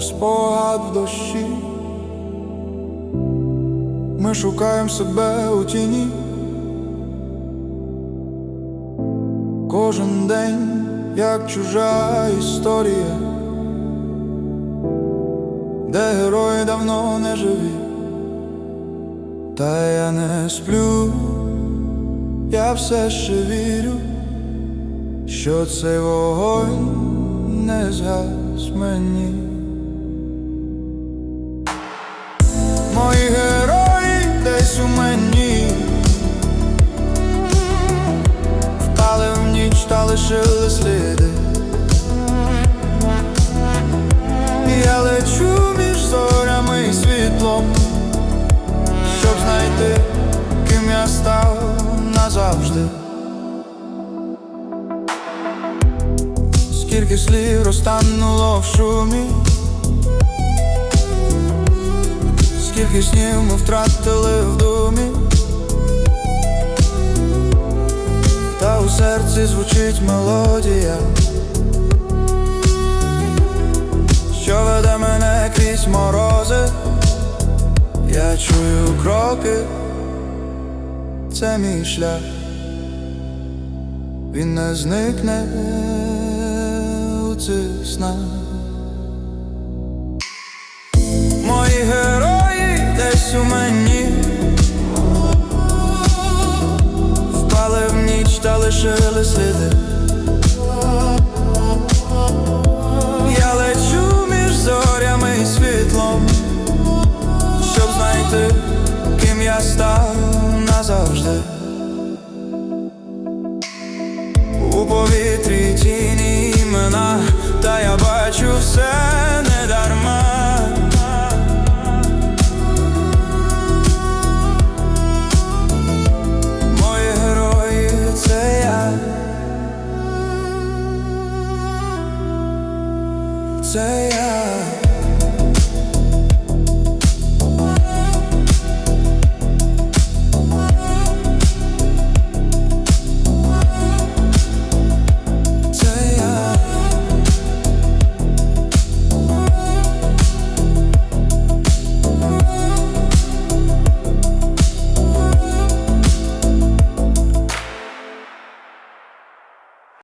спогад в дощі. Ми шукаємо себе у тіні. Кожен день, як чужа історія, де герої давно не живі. Та я не сплю, я все ще вірю, що цей вогонь не згас мені. Мої герої десь у мені. Впали в ніч та лишили сліди. Я лечу між зорями і світлом Щоб знайти, ким я став назавжди Скільки слів розтануло в шумі. Скільки снів ми втратили в думі, та у серці звучить мелодія, що веде мене крізь морози, я чую кроки, це мій шлях, він не зникне цих снах. Мої герої десь у мені. Впали в ніч та лишили сліди. Я лечу між зорями і світлом Щоб знайти, ким я став назавжди. У повітрі Бачу все не дарма. Мої герої це я. Це я.